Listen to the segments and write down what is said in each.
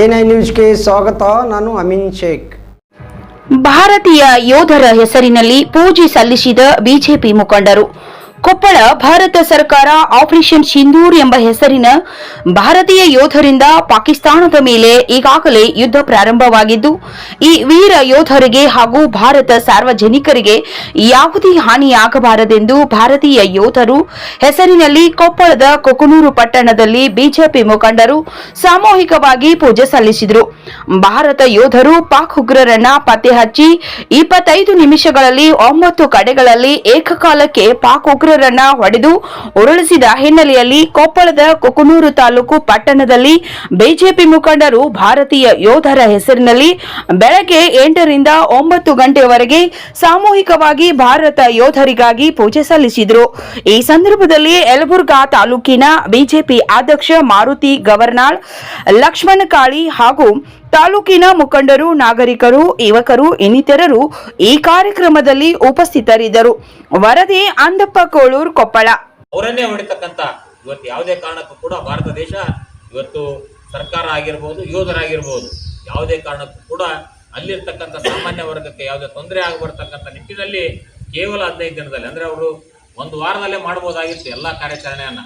N I ನ್ಯೂಸ್ಗೆ ಸ್ವಾಗತ ನಾನು ಅಮಿನ್ ಶೇಖ್. ಭಾರತೀಯ ಯೋಧರ ಹೆಸರಿನಲ್ಲಿ ಪೂಜೆ ಸಲ್ಲಿಸಿದ ಬಿಜೆಪಿ ಮುಖಂಡರು. ಕೊಪ್ಪಳ ಭಾರತ ಸರ್ಕಾರ ಆಪರೇಷನ್ ಸಿಂಧೂರ್ ಎಂಬ ಹೆಸರಿನ ಭಾರತೀಯ ಯೋಧರಿಂದ ಪಾಕಿಸ್ತಾನದ ಮೇಲೆ ಈಗಾಗಲೇ ಯುದ್ಧ ಪ್ರಾರಂಭವಾಗಿದ್ದು, ಈ ವೀರ ಯೋಧರಿಗೆ ಹಾಗೂ ಭಾರತ ಸಾರ್ವಜನಿಕರಿಗೆ ಯಾವುದೇ ಹಾನಿಯಾಗಬಾರದೆಂದು ಭಾರತೀಯ ಯೋಧರು ಹೆಸರಿನಲ್ಲಿ ಕೊಪ್ಪಳದ ಕೊಕನೂರು ಪಟ್ಟಣದಲ್ಲಿ ಬಿಜೆಪಿ ಮುಖಂಡರು ಸಾಮೂಹಿಕವಾಗಿ ಪೂಜೆ ಸಲ್ಲಿಸಿದರು. ಭಾರತ ಯೋಧರು ಪಾಕ್ ಉಗ್ರರನ್ನ ಪತ್ತೆ ಹಚ್ಚಿ ಇಪ್ಪತ್ತೈದು ನಿಮಿಷಗಳಲ್ಲಿ ಒಂಬತ್ತು ಕಡೆಗಳಲ್ಲಿ ಏಕಕಾಲಕ್ಕೆ ಪಾಕ್ ಉಗ್ರರನ್ನ ಹೊಡೆದು ಉರುಳಿಸಿದ ಹಿನ್ನೆಲೆಯಲ್ಲಿ ಕೊಪ್ಪಳದ ಕೊಕನೂರು ತಾಲೂಕು ಪಟ್ಟಣದಲ್ಲಿ ಬಿಜೆಪಿ ಮುಖಂಡರು ಭಾರತೀಯ ಯೋಧರ ಹೆಸರಿನಲ್ಲಿ ಬೆಳಗ್ಗೆ ಎಂಟರಿಂದ ಒಂಬತ್ತು ಗಂಟೆಯವರೆಗೆ ಸಾಮೂಹಿಕವಾಗಿ ಭಾರತ ಯೋಧರಿಗಾಗಿ ಪೂಜೆ ಸಲ್ಲಿಸಿದರು. ಈ ಸಂದರ್ಭದಲ್ಲಿ ಯಲಬುರ್ಗಾ ತಾಲೂಕಿನ ಬಿಜೆಪಿ ಅಧ್ಯಕ್ಷ ಮಾರುತಿ ಗವರ್ನಾಳ್ ಲಕ್ಷ್ಮಣ ಕಾಳಿ ಹಾಗೂ ತಾಲೂಕಿನ ಮುಖಂಡರು, ನಾಗರಿಕರು, ಯುವಕರು, ಇನ್ನಿತರರು ಈ ಕಾರ್ಯಕ್ರಮದಲ್ಲಿ ಉಪಸ್ಥಿತರಿದ್ದರು. ವರದಿ ಅಂದಪ್ಪ ಕೋಳೂರ್, ಕೊಪ್ಪಳ. ಅವರನ್ನೇ ಹೊಡಿತಕ್ಕಂತ ಇವತ್ತು ಯಾವುದೇ ಕಾರಣಕ್ಕೂ ಕೂಡ ಭಾರತ ದೇಶ ಇವತ್ತು ಸರ್ಕಾರ ಆಗಿರ್ಬೋದು ಯೋಧರಾಗಿರ್ಬೋದು ಯಾವುದೇ ಕಾರಣಕ್ಕೂ ಕೂಡ ಅಲ್ಲಿರ್ತಕ್ಕಂಥ ಸಾಮಾನ್ಯ ವರ್ಗಕ್ಕೆ ಯಾವುದೇ ತೊಂದರೆ ಆಗಬರ್ತಕ್ಕಂಥ ನಿಟ್ಟಿನಲ್ಲಿ ಕೇವಲ ಹದಿನೈದು ದಿನದಲ್ಲಿ, ಅಂದ್ರೆ ಅವರು ಒಂದು ವಾರದಲ್ಲೇ ಮಾಡ್ಬೋದಾಗಿತ್ತು ಎಲ್ಲ ಕಾರ್ಯಾಚರಣೆಯನ್ನು.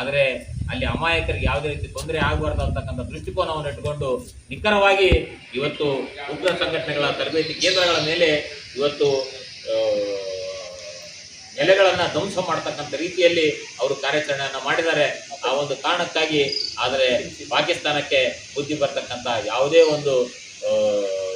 ಆದರೆ ಅಲ್ಲಿ ಅಮಾಯಕರಿಗೆ ಯಾವುದೇ ರೀತಿ ತೊಂದರೆ ಆಗಬಾರ್ದು ಅಂತಕ್ಕಂಥ ದೃಷ್ಟಿಕೋನವನ್ನು ಇಟ್ಟುಕೊಂಡು ನಿಖರವಾಗಿ ಇವತ್ತು ಉಗ್ರ ಸಂಘಟನೆಗಳ ತರಬೇತಿ ಕೇಂದ್ರಗಳ ಮೇಲೆ ಇವತ್ತು ನೆಲೆಗಳನ್ನು ಧ್ವಂಸ ಮಾಡತಕ್ಕಂಥ ರೀತಿಯಲ್ಲಿ ಅವರು ಕಾರ್ಯಾಚರಣೆಯನ್ನು ಮಾಡಿದ್ದಾರೆ. ಆ ಒಂದು ಕಾರಣಕ್ಕಾಗಿ ಆದರೆ ಪಾಕಿಸ್ತಾನಕ್ಕೆ ಬುದ್ಧಿ ಬರ್ತಕ್ಕಂಥ ಯಾವುದೇ ಒಂದು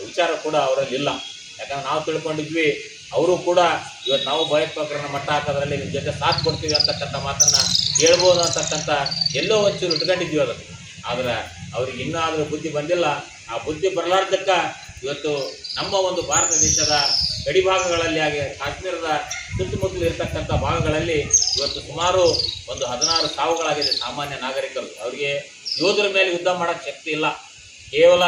ವಿಚಾರ ಕೂಡ ಅವರಲ್ಲಿ ಇಲ್ಲ. ಯಾಕಂದ್ರೆ ನಾವು ತಿಳ್ಕೊಂಡಿದ್ವಿ, ಅವರು ಕೂಡ ಇವತ್ತು ನಾವು ಭಯೋತ್ಪಾದಕರನ್ನ ಮಟ್ಟ ಹಾಕೋದ್ರಲ್ಲಿ ನಿಮ್ಮ ಜೊತೆ ಸಾಥ್ ಕೊಡ್ತೀವಿ ಅಂತಕ್ಕಂಥ ಮಾತನ್ನ ಹೇಳ್ಬೋದು ಅಂತಕ್ಕಂಥ ಎಲ್ಲೋ ಒಂಚೂರು ಇಟ್ಕೊಂಡಿದ್ವಿ ಅದಕ್ಕೆ ಆದರೆ ಅವ್ರಿಗೆ ಇನ್ನಾದರೂ ಬುದ್ಧಿ ಬಂದಿಲ್ಲ. ಆ ಬುದ್ಧಿ ಬರಲಾರ್ದಕ್ಕ ಇವತ್ತು ನಮ್ಮ ಒಂದು ಭಾರತ ದೇಶದ ಗಡಿ ಭಾಗಗಳಲ್ಲಿ ಹಾಗೆ ಕಾಶ್ಮೀರದ ಸುತ್ತಮುತ್ತಲು ಇರತಕ್ಕಂಥ ಭಾಗಗಳಲ್ಲಿ ಇವತ್ತು ಸುಮಾರು ಒಂದು ಹದಿನಾರು ಸಾವುಗಳಾಗಿದೆ ಸಾಮಾನ್ಯ ನಾಗರಿಕರು. ಅವರಿಗೆ ಯೋಧರ ಮೇಲೆ ಯುದ್ಧ ಮಾಡೋಕ್ಕೆ ಶಕ್ತಿ ಇಲ್ಲ. ಕೇವಲ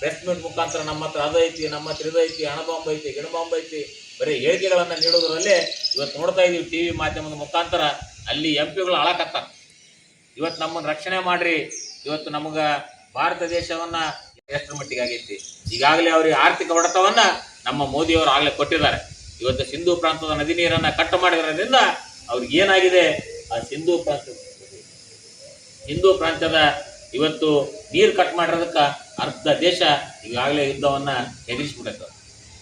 ಪ್ರೆಸ್ ಮೀಟ್ ಮುಖಾಂತರ ನಮ್ಮ ಹತ್ರ ಅದೈತಿ ನಮ್ಮ ಹತ್ರ ಇದೈತಿ ಐತಿ, ಹಣಬಾಂಬ್ ಐತಿ, ಗಿಣಬಾಂಬ್ ಐತಿ, ಬರೀ ಹೇಳಿಕೆಗಳನ್ನು ನೀಡೋದರಲ್ಲೇ ಇವತ್ತು ನೋಡ್ತಾ ಇದೀವಿ ಟಿ ವಿ ಮಾಧ್ಯಮದ ಮುಖಾಂತರ ಅಲ್ಲಿ ಎಂ ಪಿಗಳು ಅಳಕತ್ತಾರ. ಇವತ್ತು ನಮ್ಮನ್ನು ರಕ್ಷಣೆ ಮಾಡ್ರಿ. ಇವತ್ತು ನಮಗೆ ಭಾರತ ದೇಶವನ್ನ ಎಷ್ಟರ ಮಟ್ಟಿಗೆ ಆಗೈತಿ. ಈಗಾಗಲೇ ಅವರಿಗೆ ಆರ್ಥಿಕ ಹೊಡೆತವನ್ನ ನಮ್ಮ ಮೋದಿಯವರು ಆಗಲೇ ಕೊಟ್ಟಿದ್ದಾರೆ. ಇವತ್ತು ಸಿಂಧು ಪ್ರಾಂತದ ನದಿ ನೀರನ್ನ ಕಟ್ ಮಾಡಿರೋದ್ರಿಂದ ಅವ್ರಿಗೆ ಏನಾಗಿದೆ? ಆ ಸಿಂಧು ಪ್ರಾಂತ ಹಿಂದೂ ಪ್ರಾಂತ್ಯದ ಇವತ್ತು ನೀರು ಕಟ್ ಮಾಡಿರೋದಕ್ಕೆ ಅರ್ಧ ದೇಶ ಈಗಾಗಲೇ ಯುದ್ಧವನ್ನ ಎದುರಿಸ್ಬಿಟ್ಟೈತೆ.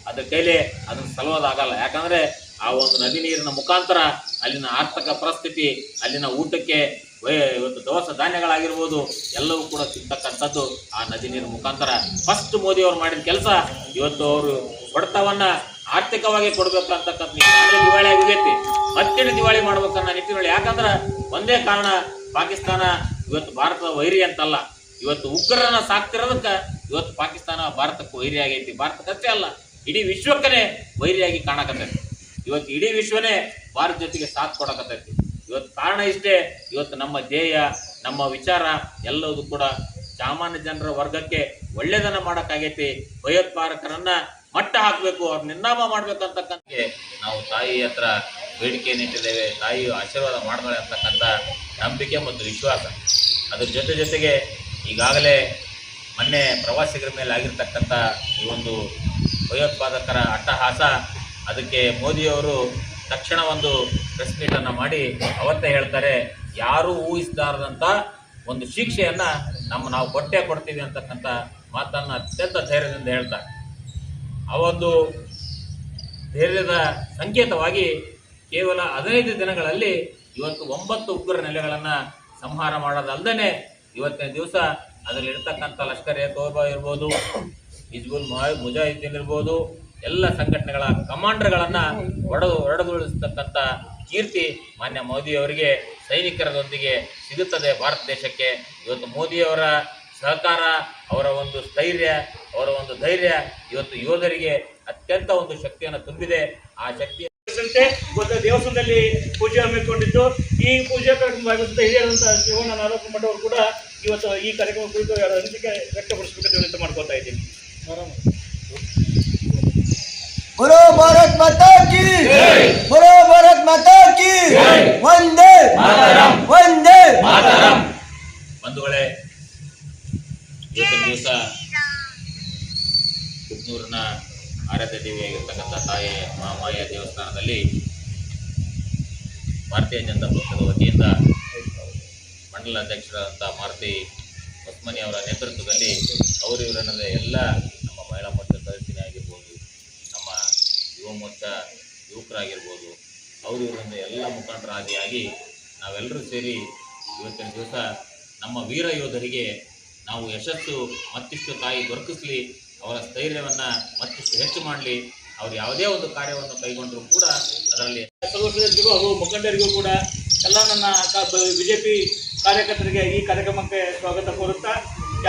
ಅದ್ರ ಕೈಲಿ ಅದನ್ನ ಸಲುವಾದಾಗಲ್ಲ ಯಾಕಂದ್ರೆ ಆ ಒಂದು ನದಿ ನೀರಿನ ಮುಖಾಂತರ ಅಲ್ಲಿನ ಆರ್ಥಿಕ ಪರಿಸ್ಥಿತಿ, ಅಲ್ಲಿನ ಊಟಕ್ಕೆ ಇವತ್ತು ದವಸ ಧಾನ್ಯಗಳಾಗಿರ್ಬೋದು, ಎಲ್ಲವೂ ಕೂಡ ಸಿಗ್ತಕ್ಕಂಥದ್ದು ಆ ನದಿ ನೀರಿನ ಮುಖಾಂತರ. ಫಸ್ಟ್ ಮೋದಿ ಅವರು ಮಾಡಿದ ಕೆಲಸ, ಇವತ್ತು ಅವರು ಹೊಡೆತವನ್ನು ಆರ್ಥಿಕವಾಗಿ ಕೊಡ್ಬೇಕು ಅಂತಕ್ಕಂಥ ದಿವಾಳಿ ಆಗೈತಿ ಮತ್ತೆ ದಿವಾಳಿ ಮಾಡ್ಬೇಕನ್ನ ನಿಟ್ಟಿನಲ್ಲಿ ಯಾಕಂದ್ರೆ ಒಂದೇ ಕಾರಣ, ಪಾಕಿಸ್ತಾನ ಇವತ್ತು ಭಾರತದ ವೈರಿ ಅಂತಲ್ಲ. ಇವತ್ತು ಉಗ್ರರನ್ನ ಸಾಕ್ತಿರೋದಕ್ಕೆ ಇವತ್ತು ಪಾಕಿಸ್ತಾನ ಭಾರತಕ್ಕೆ ವೈರಿ ಆಗೈತಿ ಭಾರತಕ್ಕಷ್ಟೇ ಅಲ್ಲ. ಇಡೀ ವಿಶ್ವಕ್ಕನೇ ವೈರಿಯಾಗಿ ಕಾಣಕತ್ತೈತಿ. ಇವತ್ತು ಇಡೀ ವಿಶ್ವನೇ ಭಾರತ ಜೊತೆಗೆ ಸಾಥ್ ಕೊಡಕತ್ತೈತಿ. ಇವತ್ತು ಕಾರಣ ಇಷ್ಟೇ, ಇವತ್ತು ನಮ್ಮ ಧ್ಯೇಯ, ನಮ್ಮ ವಿಚಾರ ಎಲ್ಲವೂ ಕೂಡ ಸಾಮಾನ್ಯ ಜನರ ವರ್ಗಕ್ಕೆ ಒಳ್ಳೆಯದನ್ನ ಮಾಡೋಕ್ಕಾಗೈತಿ. ಭಯೋತ್ಪಾದಕರನ್ನ ಮಟ್ಟ ಹಾಕಬೇಕು, ಅವ್ರ ನಿರ್ನಾಮ ಮಾಡ್ಬೇಕಂತಕ್ಕಂಥ ನಾವು ತಾಯಿ ಹತ್ರ ಬೇಡಿಕೆ ಇಟ್ಟಿದ್ದೇವೆ ತಾಯಿ ಆಶೀರ್ವಾದ ಮಾಡ್ತಾಳೆ ಅಂತಕ್ಕಂಥ ನಂಬಿಕೆ ಮತ್ತು ವಿಶ್ವಾಸ. ಅದ್ರ ಜೊತೆ ಜೊತೆಗೆ ಈಗಾಗಲೇ ಮೊನ್ನೆ ಪ್ರವಾಸಿಗರ ಮೇಲೆ ಆಗಿರ್ತಕ್ಕಂಥ ಈ ಒಂದು ಭಯೋತ್ಪಾದಕರ ಅಟ್ಟಹಾಸ ಅದಕ್ಕೆ ಮೋದಿಯವರು ತಕ್ಷಣ ಒಂದು ಪ್ರೆಸ್ ಮೀಟನ್ನು ಮಾಡಿ ಅವತ್ತೇ ಹೇಳ್ತಾರೆ, ಯಾರೂ ಊಹಿಸದಾರದಂಥ ಒಂದು ಶಿಕ್ಷೆಯನ್ನ ನಮ್ಮ ನಾವು ಕೊಟ್ಟೆ ಕೊಡ್ತೀವಿ ಅಂತಕ್ಕಂಥ ಮಾತನ್ನು ಅತ್ಯಂತ ಧೈರ್ಯದಿಂದ ಹೇಳ್ತಾರೆ ಆ ಒಂದು ಧೈರ್ಯದ ಸಂಕೇತವಾಗಿ ಕೇವಲ ಹದಿನೈದು ದಿನಗಳಲ್ಲಿ ಇವತ್ತು ಒಂಬತ್ತು ಉಗ್ರ ನೆಲೆಗಳನ್ನು ಸಂಹಾರ ಮಾಡೋದಲ್ಲದೇ ಇವತ್ತಿನ ದಿವಸ ಅದರಲ್ಲಿ ಇರ್ತಕ್ಕಂಥ ಲಷ್ಕರ್ ಎ ತೋಬಾ ಇರ್ಬೋದು, ಹಿಜ್ಬುಲ್ ಮುಜಾ- ಮುಜಾಹಿದ್ದೀನ್ ಇರ್ಬೋದು ಎಲ್ಲ ಸಂಘಟನೆಗಳ ಕಮಾಂಡರ್ಗಳನ್ನು ಹೊಡೆದು ಹೊಡೆದುಳಿಸ್ತಕ್ಕಂಥ ಕೀರ್ತಿ ಮಾನ್ಯ ಮೋದಿಯವರಿಗೆ ಸೈನಿಕರದೊಂದಿಗೆ ಸಿಗುತ್ತದೆ ಭಾರತ ದೇಶಕ್ಕೆ. ಇವತ್ತು ಮೋದಿಯವರ ಸಹಕಾರ, ಅವರ ಒಂದು ಸ್ಥೈರ್ಯ, ಅವರ ಒಂದು ಧೈರ್ಯ ಇವತ್ತು ಯೋಧರಿಗೆ ಅತ್ಯಂತ ಒಂದು ಶಕ್ತಿಯನ್ನು ತುಂಬಿದೆ. ಆ ಶಕ್ತಿ ದೇವಸ್ಥಾನದಲ್ಲಿ ಪೂಜೆ ಹಮ್ಮಿಕೊಂಡಿದ್ದು. ಈ ಪೂಜೆ ಕಾರ್ಯಕ್ರಮ ಹಿರಿಯರಂತಹ ಶಿವಣ್ಣ ನಾಲ್ಕು ಮಠವರು ಕೂಡ ಇವತ್ತು ಈ ಕಾರ್ಯಕ್ರಮ ಕುರಿತು ಅನಿಸಿಕೆ ವ್ಯಕ್ತಪಡಿಸಬೇಕಂತ ಮಾಡ್ಕೊತಾ ಇದ್ದೀನಿ ಗುರು ಭಾರತ್ ಮಾತಾ ಕಿ ಗುರು ಭಾರತ್ ಮಾತಾ ಕಿ ಒಂದೇ ಒಂದೇ ಬಂಧುಗಳೇ ಇವತ್ತಿನ ದಿವಸ ಕುಕ್ನೂರಿನ ಆರಾಧ್ಯ ದೇವಿಯಾಗಿರ್ತಕ್ಕಂಥ ತಾಯಿ ಮಹಾಮಾಯ ದೇವಸ್ಥಾನದಲ್ಲಿ ಭಾರತೀಯ ಜನತಾ ಪಕ್ಷದ ವತಿಯಿಂದ ಮಂಡಲ ಅಧ್ಯಕ್ಷರಾದಂಥ ಮಾರುತಿ ಹೊಸ್ಮನಿ ಅವರ ನೇತೃತ್ವದಲ್ಲಿ ಅವರಿವರನ್ನದೇ ಎಲ್ಲ ಯುವಕರಾಗಿರ್ಬೋದು ಅವರು ಇವರಿಂದ ಎಲ್ಲ ಮುಖಂಡರಾದಿಯಾಗಿ ನಾವೆಲ್ಲರೂ ಸೇರಿ ಇವತ್ತಿನ ದಿವಸ ನಮ್ಮ ವೀರ ಯೋಧರಿಗೆ ನಾವು ಯಶಸ್ಸು ಮತ್ತಿಷ್ಟು ತಾಯಿ ದೊರಕಿಸ್ಲಿ, ಅವರ ಸ್ಥೈರ್ಯವನ್ನು ಮತ್ತಿಷ್ಟು ಹೆಚ್ಚು ಮಾಡಲಿ, ಅವರು ಯಾವುದೇ ಒಂದು ಕಾರ್ಯವನ್ನು ಕೈಗೊಂಡರೂ ಕೂಡ ಅದರಲ್ಲಿ ಸದಸ್ಯರಿಗೂ ಹಾಗೂ ಮುಖಂಡರಿಗೂ ಕೂಡ ಎಲ್ಲ ನನ್ನ ಬಿಜೆಪಿ ಕಾರ್ಯಕರ್ತರಿಗೆ ಈ ಕಾರ್ಯಕ್ರಮಕ್ಕೆ ಸ್ವಾಗತ ಕೋರುತ್ತಾ,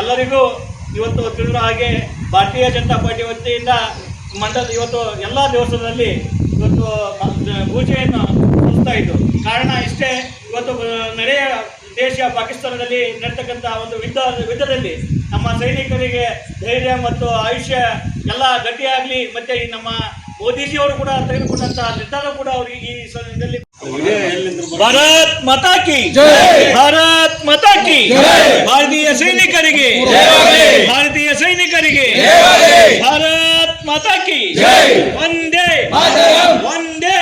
ಎಲ್ಲರಿಗೂ ಇವತ್ತು ತಿಳಿದ ಹಾಗೆ ಭಾರತೀಯ ಜನತಾ ಪಾರ್ಟಿ ವತಿಯಿಂದ ಮಂಡಲ ಇವತ್ತು ಎಲ್ಲ ದೇವಸ್ಥಾನದಲ್ಲಿ ಇವತ್ತು ಮ- ಪೂಜೆಯನ್ನು ನಡೆಸ್ತಾ ಇದ್ದು. ಕಾರಣ ಇಷ್ಟೇ ಇವತ್ತು ನೆರೆಯ ನಡೆಯ ದೇಶ ಪಾಕಿಸ್ತಾನದಲ್ಲಿ ನಡೀತಕ್ಕಂಥ ಒಂದು ಯುದ್ಧ ಯುದ್ಧದಲ್ಲಿ ನಮ್ಮ ಸೈನಿಕರಿಗೆ ಧೈರ್ಯ ಮತ್ತು ಆಯುಷ್ಯ ಎಲ್ಲ ಗಟ್ಟಿಯಾಗಲಿ ಮತ್ತೆ ಈ ನಮ್ಮ ಮೋದಿಜಿಯವರು ಕೂಡ ತೆಗೆದುಕೊಂಡಂತಹ ನಿರ್ಧಾರ ಕೂಡ ಅವರಿಗೆ ಈ ಸಮಯದಲ್ಲಿ ಭಾರತ್ ಮತಾಕಿ ಭಾರತ್ ಮತಾಕಿ ಭಾರತೀಯ ಸೈನಿಕರಿಗೆ ಭಾರತೀಯ ಸೈನಿಕರಿಗೆ ಭಾರತ್ ಮಾತಾ ಕಿ ಒಂದೇ. ಒಂದೇ. ಒಂದೇ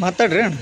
ಮಾತಾಡ್ರಿ ಅಣ್ಣ.